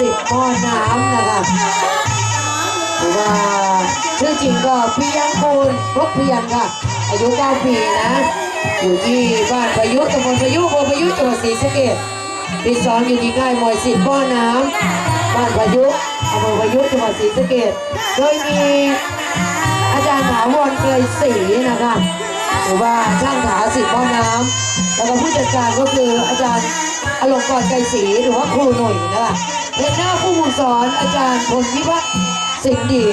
สิบหม้อน้ำนะคะหรือว่าชื่อจริงก็พิยังคูณพกเพียงค่ะ อายุ9ปีนะ อยู่ที่บ้านพายุตำบลพายุอำเภอพายุจังหวัดศรีสะเกษปีสองอยู่ที่ค่ายมวยสิบหม้อน้ำบ้านพายุอำเภอพายุจังหวัดศรีสะเกษโดยมีอาจารย์ถาวรเกยศรีนะคะหรือว่าช่างถาสิบหม้อน้ำแล้วก็ผู้จัดการก็คืออาจารย์อลงกรไกรศรีหรือว่าครูหนุ่ยนะคะ เทรนเนอร์ผู้ฝึกสอนอาจารย์พลพิพัฒน์สิงห์ดี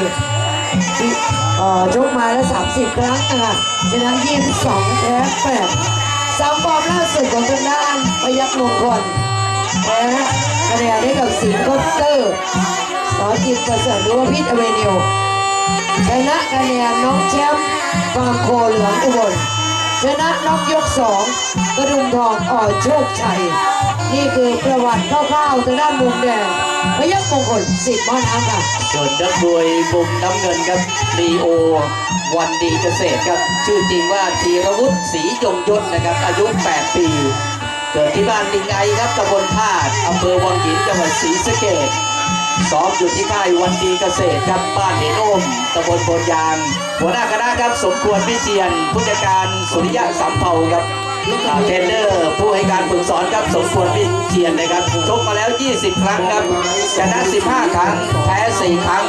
เอ่อชกมาแล้ว30 ครั้งนะคะชนะ22แพ้8สามฟอร์มล่าสุดของทางด้านพยัคฆ์มงคลแพ้คะแนนให้กับสิงห์คอปเตอร์สอจิตประเสริฐหรือว่าพิษอเวนิวชนะคะแนนน้องแชมป์ฟาร์มโคเหลืองอุบลชนะน็อกยกสองกระดุมทองอ่อโชคชัย นี่คือประวัติคร่าวๆทางด้านมุมแดงพยัคฆ์มงคลสิทธิ์มอน้ำค่ะส่วนนักมวยมุมน้ำเงินครับลีโอวันดีเกษตรครับ ชื่อจริงว่าธีรวุฒิศรียงยศนะครับ อายุ 8 ปี เกิดที่บ้านลิงไอครับตำบลธาตุอำเภอวังหินจังหวัดศรีสะเกษซ้อมอยู่ที่ค่ายวันดีเกษตรครับบ้านเหนโอมตำบลโพนยาง หัวหน้าคณะครับสมควรวิเชียนผู้จัดการสุริยะสัมเภาครับ เทรนเนอร์ผู้ให้การฝึกสอนครับสมควรวิเชียนนะครับชกมาแล้ว 20 ครั้งครับชนะ 15 ครั้ง แพ้ 4 ครั้ง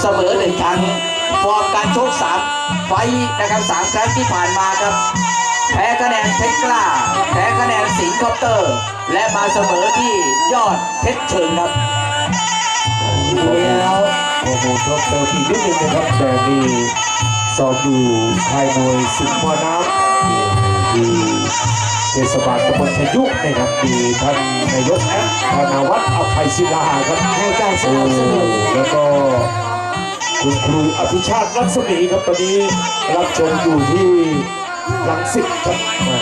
เสมอ 1 ครั้ง ฟอร์มการชก 3 ไฟนะครับ 3 ครั้งที่ผ่านมาครับ แพ้คะแนนเพชรกล้า แพ้คะแนนสิงคอปเตอร์และมาเสมอที่ยอดเพชรเชิงครับแล้วข้อมูลเพิ่มเติมอีกนิดนึงนะครับแต่มีสอบอยู่ภายมวยสิงห์มอน้ำ มีเทศบาลตำบลชยุกนะครับมีท่านนายกแอดธนาวัฒน์อภัยศิลาครับให้การสนับสนุนแล้วก็คุณครูอภิชาติรัศมีครับตอนนี้รับชมอยู่ที่ลังสิตครับอ่า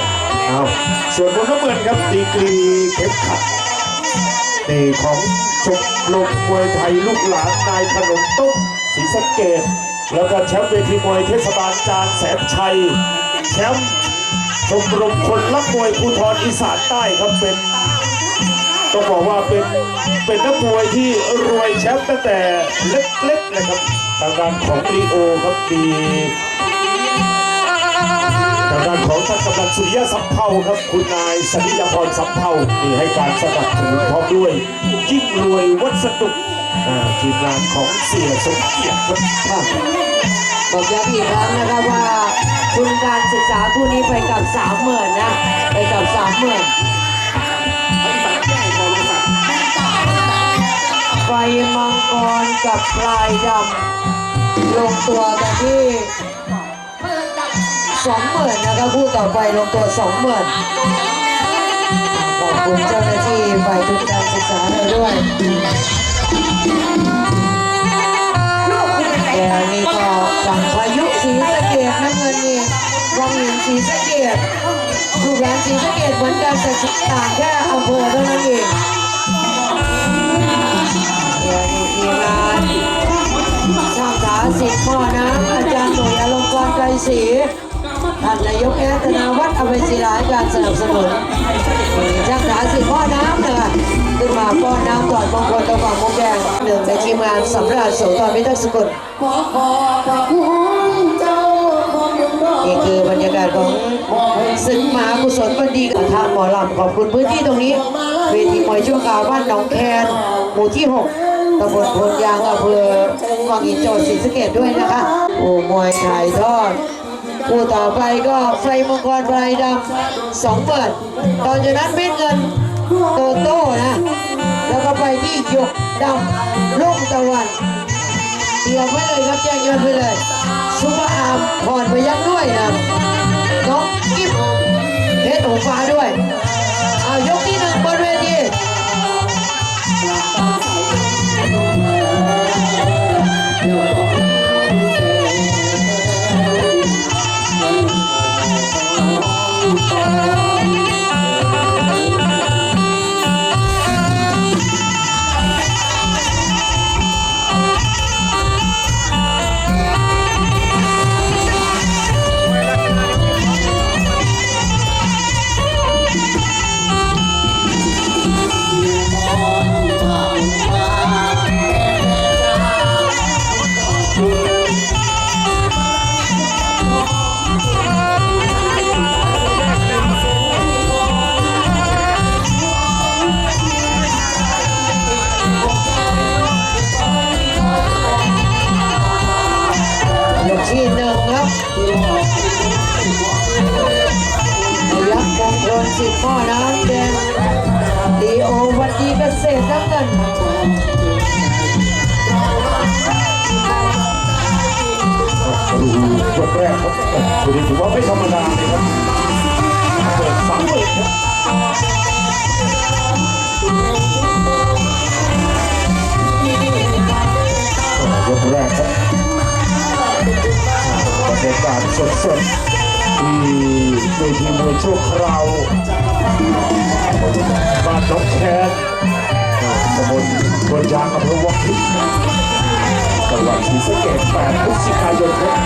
เอาส่วนบนน้ำเงินครับดีกรีเข็มขัดนี่ของชมรมมวยไทยลูกหลานนายขนมต้มศรีสะเกดแล้วก็แชมป์เวทีมวยเทศบาลจานแสนชัยแชมป์ ชมรมคนรักมวยภูธรอีสานใต้ครับเป็นต้องบอกว่าเป็นเป็นนักมวยที่รวยแชมป์ตั้งแต่เล็กๆนะครับทางด้านของลีโอครับมีทางด้านของท่านกำลังสุริยะสัมเภาครับคุณนายสนิยพรสัมเภานี่ให้การสนับสนุนพร้อมด้วยยิ่งรวยวัสดุทีมงานของเสียสมเกียรติครับบอกย้ำอีกครั้งนะครับว่า ทุนการศึกษาคู่นี้ไปกับสามหมื่นนะ ไปกับสามหมื่นไฟมังกรกับพลายดำลงตัวกันที่สองหมื่นนะครับคู่ต่อไปลงตัวสองหมื่นขอบคุณเจ้าหน้าที่ฝ่ายทุนการศึกษาเราด้วย ศรีท่านนายกแอตนาวัฒน์อภัยศิลาให้การสนับสนุนช่างถาสิพ่อน้ำนะคะขึ้นมาป้อนน้ำก่อนมงคลตะฝั่งมุกแดงหนึ่งในทีมงานสำราญโสธรพิทักษ์สกุลขอขอบคุณเจ้าของดวงดาวนี่คือบรรยากาศของศึกมหากุศลวันดีกับทางหมอลำขอบคุณพื้นที่ตรงนี้ เวทีมวยชั่วคราวบ้านหนองแคนหมู่ที่ 6ตำบลพลยางอำเภอวังหินโจังหวัดศรีสะเกษด้วยนะคะ โอ้มวยถ่ายทอดคู่ต่อไปก็ไฟมังกรไฟดำสองเปิดตอนจากนั้นเป็นเงินโตโต้นะ แล้วก็ไปที่หยกดำลุ่งตะวันเตรียมไว้เลยครับแจ้งยอดไว้เลยซุปเปอร์อาร์มพรพยักด้วยนะน้องกิ๊บเพชรหงฟ้าด้วย ดีเกษตรน้ำเงินดูยกแรกครับคุณนี่ถือว่าไม่ธรรมดาเลยครับเปิดสามเปิดครับยกแรกครับบรรยากาศสดๆที่เวทีมวยชั่วคราว บ้านน้องแคนตำบลบนยางอำเภอวังหินจังหวัดศรีสะเกษ8พฤศจิกายนครับ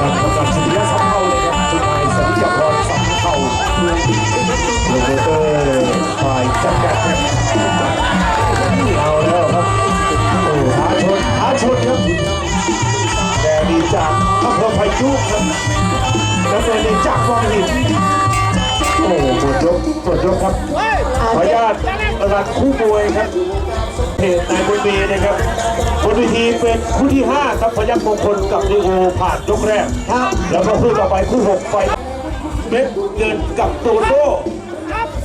การประกาศชิยสัมเภาเลยครับจุนายสัญญาพรสัมเภาโปรโมเตอร์ฝ่ายจัดการครับเอาแล้วครับโอ้ท้าชนท้าชนครับแดงดีจากอำเภอพายุครับแล้วเดินจากวังหิน โอ้ปวดยกปวดยกครับ ขออนุญาตรันคู่มวยครับเพจนายบุญมีนะครับบนเวทีเป็นคู่ที่ 5 ครับพยัคฆ์มงคลกับลิโอผ่านยกแรกครับแล้วก็คู่ต่อไปคู่ 6 ไปเม็ดเงินกับโตโต้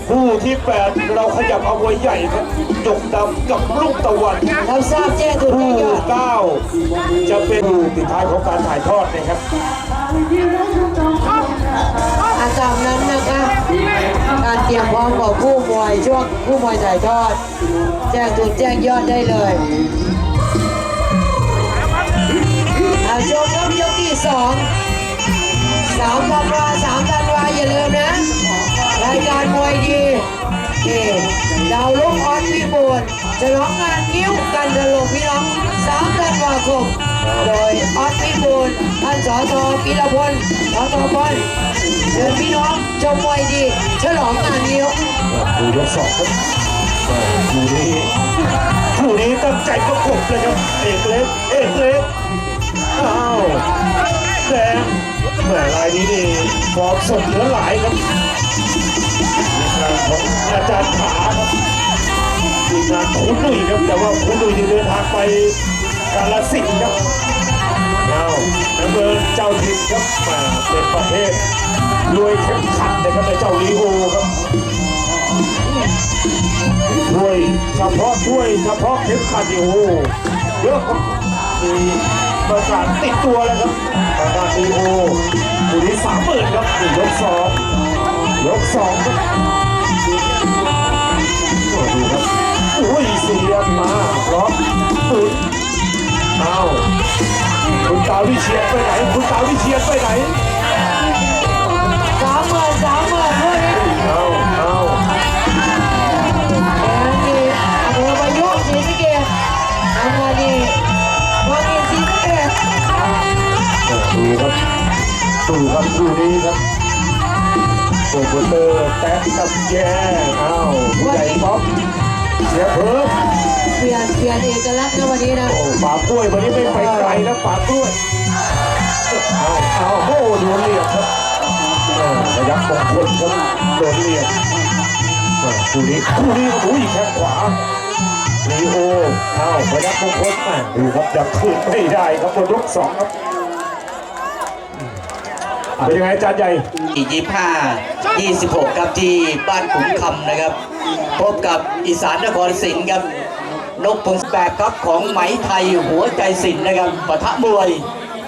คู่ที่ 8 เราขยับเอาไว้ใหญ่ครับจกดำกับลูกตะวันเราทราบแจ้งทุกคู่ท่าน9จะเป็นคู่ปิดท้ายของการถ่ายทอดนะครับ อาตามนั้นนะคะการเตรียมพร้อมของผู้มวยช่วงผู้มวยถ่ายทอด แจ้งทุนแจ้งยอดได้เลยอาชมครับยกที่สองสามธันวาสามธันวาอย่าลืมนะ รายการมวยดีนี่ดาวลุกออนพิบูลจะร้องงานนิ้วกันตลกพี่น้องสามธันวาคม โดยออสพิบูลท่านสอทอกิรพลสอทอพลเชิญพี่น้องชมมวยดีฉลองงานนิ้วดูยกสองครับคู่นี้คู่นี้ตั้งใจประกบเลยครับเอกเล็กเอกเล็กอ้าวแดงแหม่รายนี้นี่ฟอร์มสดเหลือหลายครับอาจารย์ขาครับทีมงานคุณหนุ่ยครับแต่ว่าคุณหนุ่ยที่เดินทางไป กาลสินธุ์ครับเอาน้ำเงินเจ้าถิ่นครับแหม่เป็นประเภทรวยเข้มขัดนะครับในเจ้าลีโอครับถ้วยเฉพาะถ้วยเฉพาะเข็มขัดนี่โอ้โหเยอะครับมีประกาศติดตัวแล้วครับประกาศดีโอคู่นี้สามหมื่นครับนี่ยกสองยกสองครับโอ้ดูครับอุ้ยเสียบมาพร้อมตุน คุณตาวิเชียนไปไหน คุณตาวิเชียนไปไหนสามหมื่นสามหมื่นด้วยนี่เอาเอาแดงดีอำเภอพายุศรีสะเกษน้ำเงินดีวังอินศรีสะเกษดูครับดูครับคู่นี้ครับโปรโมเตอร์แท็กกับแย่อ้าวผู้ใหญ่ป๊อปเสียเพิ่ม ปลี่ยนเปลี่ยนเอกลักษณ์นะวันนี้นะโอ้ป่ากล้วยวันนี้ไม่ไปไกลนะป่ากล้วยเอาเอาโอ้โดนเหลี่ยมครับระยับมงคลครับโดนเหลี่ยมเออคู่นี้คู่นี้อุ้ยแข้งขวาลีโอเอาระยับมงคลแม่ดูครับยังคืนไม่ได้ครับบนยกสองครับเป็นยังไงอาจารย์ใหญ่อียี่ห้ายี่สิบหกครับที่บ้านขุนคำนะครับ พบกับอีสานนครศรีครับ นกพงศแปดครับของไหมไทยหัวใจสินนะครับปะทะมวย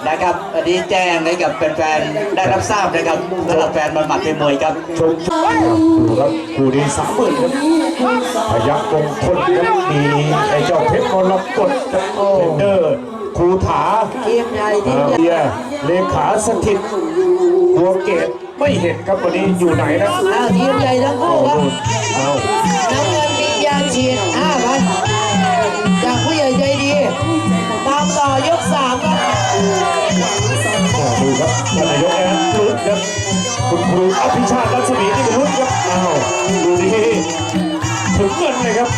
นะครับอันนี้แจ้งให้กับแฟนๆได้รับทราบนะครับสำหรับแฟนมันหมัดเป็นมวยครับชมดูครับคู่นี้สามหมื่นครับพยักมงคลครับมีไอ้เจ้าเพชรมรกตครับเทรนเดอร์ครูถาทีมใหญ่ทีอ่ามใหญ่เบียร์เลขาสถิตบัวเกตไม่เห็นครับวันนี้อยู่ไหนนะอ้าวทีมใหญ่ทั้งคู่ครับเอาน้ำเงินมียาฉีดห้าพัน ดูครับท่านนายกแอนลุ้นครับคุณครูอภิชาติรัศมีนี่เป็นลุ้นครับอ้าวดูดีถึงเงินเลยครับ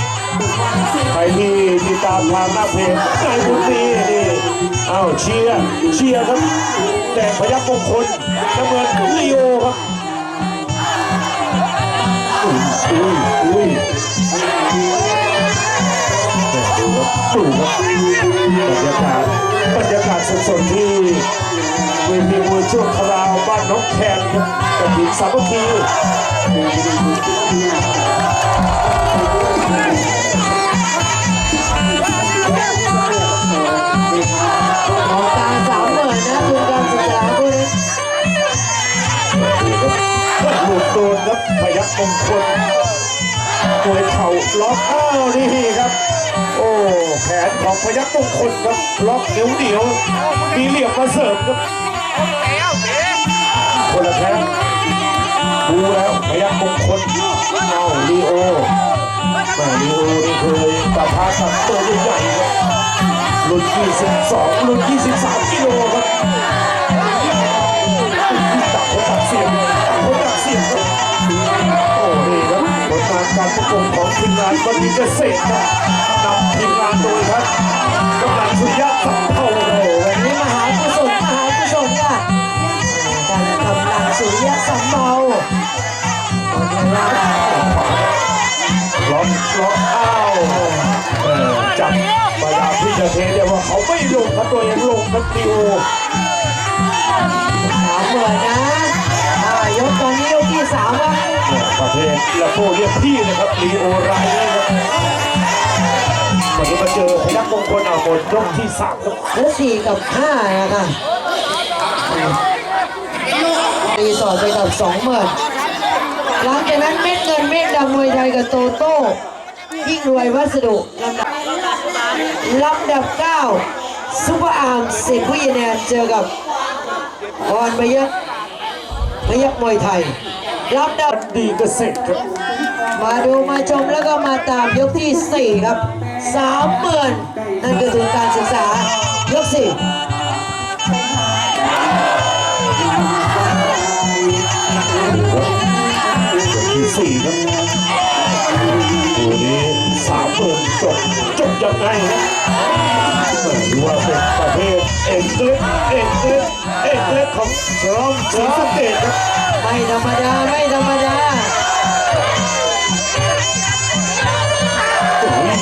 ใครที่ติดตามทางหน้าเพจนายบุญมีนี่อ้าวเชียร์เชียร์ครับแต่พยัคฆ์มงคลน้ำเงินลีโอครับอุ้ยอุ้ย อุ้ยแม่ดูครับดูครับบรรยากาศบรรยากาศสดๆที่เวทีมวยชั่วคราวบ้านน้องแคนครับกับทีมสามัคคีของกลารสามหมื่นนะทุนการศึกษาคู่นี้หลุดโดนครับพยักมงคลมวยเข่าล็อกอ้าวนี่ครับ โอ้แขนของพยักมงคลครับล็อกเหนียวเหนียวมีเหลี่ยมมาเสริมครับคนละแข้งดูแล้วพยักมงคลเอาลีโอแม่ลีโอนี่เคยปะทะกับตัวใหญ่ๆครับรุ่น 22 รุ่น 23 กิโลครับ การประกบของทีมงานวันนี้เกษตรครับนำทีมงานโดยครับกำลังสุริยะสัมเภาโอ้โหวันนี้มหากุศลมหากุศลค่ะการกำลังสุริยะสัมเภาล็อกล็อกอ้าวเออจับพยายามที่จเทเรียกว่าเขาไม่ลงครับตัวเองลงครับดิโประเภทละโก้เรียกพี่นะครับลีโอไรนี่ครับวันนี้มาเจอพยักมงคลอาหมดยกที่สามครับเหลือสี่กับห้านะคะรีสอร์ทไปกับสองหมื่นหลังจากนั้นเม็ดเงินเม็ดดำมวยไทยกับโตโต้ยิ่งรวยวัสดุลำดับลำดับเก้าซุปเปอร์อาร์มสิทธิ์ผู้ยินแนเจอกับพรพยักพยักมวยไทย ลำดับดีเกษตรครับมาดูมาชมแล้วก็มาตามยกที่ 4 ครับสามหมื่นนั่นคือทุนการศึกษายกสี่ที่สี่ครับตัวนี้สามหมื่นจบจบยังไงนะดูว่าเป็นประเภทเอ็กเอกเล็กเอกเล็ก ของจอมศรีสะเกดครับไม่ธรรมดาไม่ธรรมดาโอ้ย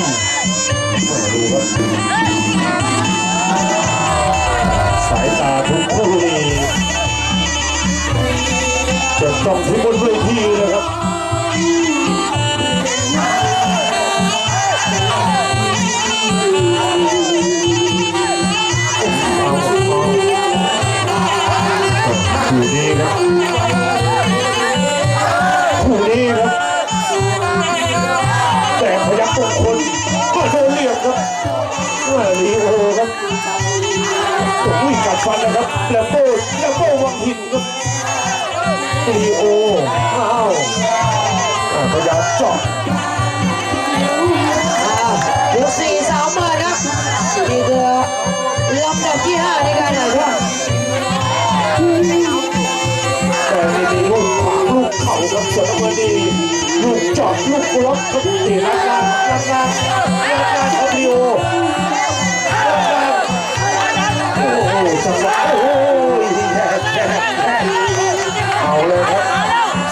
มาดูครับสายตาทุกคู่นี่จะจ้องที่บนเวทีเลยครับ ฟันนะครับแลมโบ้แลมโบ้วังหินครับลีโออ้าวอ่าพยายามเจาะอ่ายกสี่สามหมื่นครับนี่คือลำดับที่5ในการถ่ายทอดแต่ในนี้ลูกขวางลูกเข่าครับส่วนน้ำเงินนี่ลูกเจาะลูกล็อกครับนี่รักงานรักงานรักงานของลีโอรักงานโอ้โห จังหวะโอ้ยแย่แย่แย่เอาเลยครับ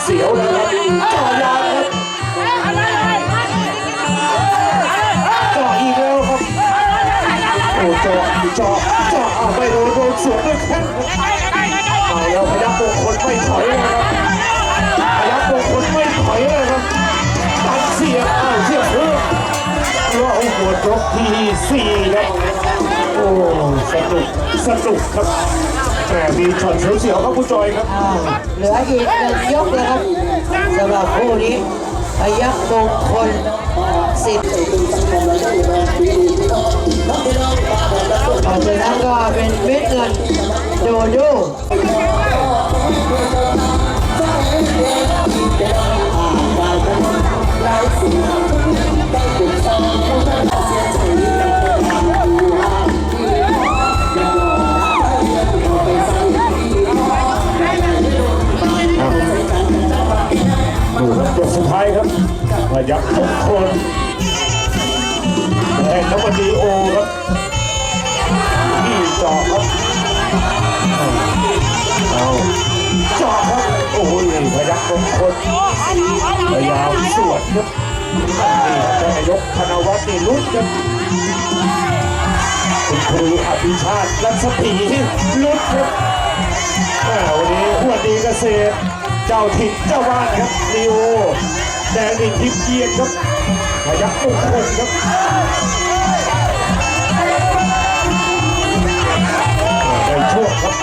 เสียวเลยครับจ่อยางครับจ่ออีกแล้วครับโอ้จ่อจ่อจ่อเอาไม่โดนโดนสวนด้วยแข้งเอาแล้วพยักมงคลไม่ถอยเลยครับพยักมงคลไม่ถอยเลยครับตัดเสียบอ้าเสียบเพิ่มว่าเอาหัวจบที่สี่ครับ สนุกสนุกครับแต่มีช็อตเสียวๆครับผู้จอยครับ อ้าวเหลืออีกหนึ่งยกแล้วครับสำหรับคู่นี้พยักมงคลสิทธิ์ต่อจากนั้นก็เป็นเม็ดเงินโดโดดู ครับนี่แต่ยกธนวัฒน์นี่ลุ้นครับคุณครูอภิชาติรัศมีลุดครับอ่วันนี้หัวดีเกษตร เจ้าถิ่นเจ้าบ้านครับลีโอแดงอีกทิพย์เกียรติครับพยักมงคลครับได้ช่วงครับ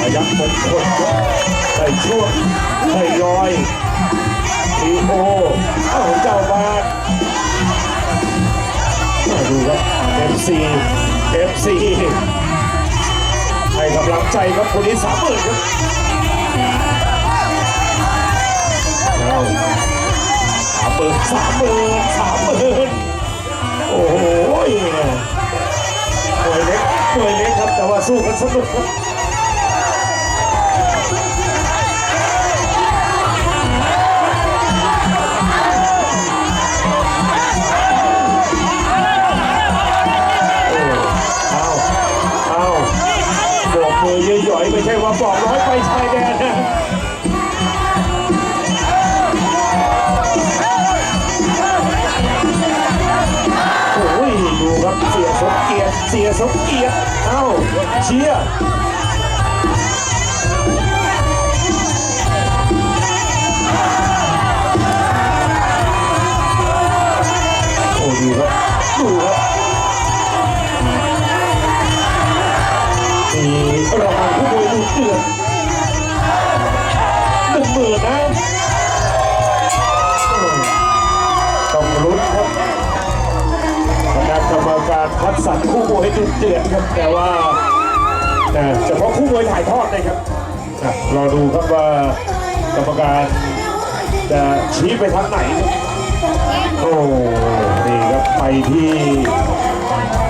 พยักมงคลครับได้ช่วงได้ลอย ลีโอเอ้าเจ้าบ้านมาดูครับ FC FC ให้กำลังใจครับคนนี้สามหมื่นครับสามหมื่นสามหมื่นสามหมื่นโอ้โหมวยเล็กมวยเล็กครับแต่ว่าสู้กันสนุกครับ สมเกียรติเอ้าเชียร์โอ้ดูครับดูครับมีรางวัลผู้บริหารเดือดหนึ่งหมื่นนะต้องลุ้นครับ คัดสรรคู่มวยเดือดครับแต่ว่านะเฉพาะคู่มวยถ่ายทอดนะครับนะรอดูครับว่ากรรมการจะชี้ไปทางไหนโอ้นี่ครับไปที่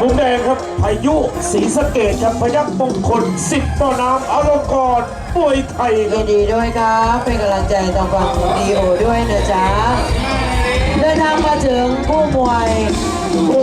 มุมแดงครับพายุศรีสะเกดครับพยักมงคลสิบต่อน้ำอารมณ์กรมวยไทยยินดีด้วยครับ เป็นกำลังใจทางฝั่งดีโอด้วยนะจ๊ะเดินทางมาถึงผู้มวย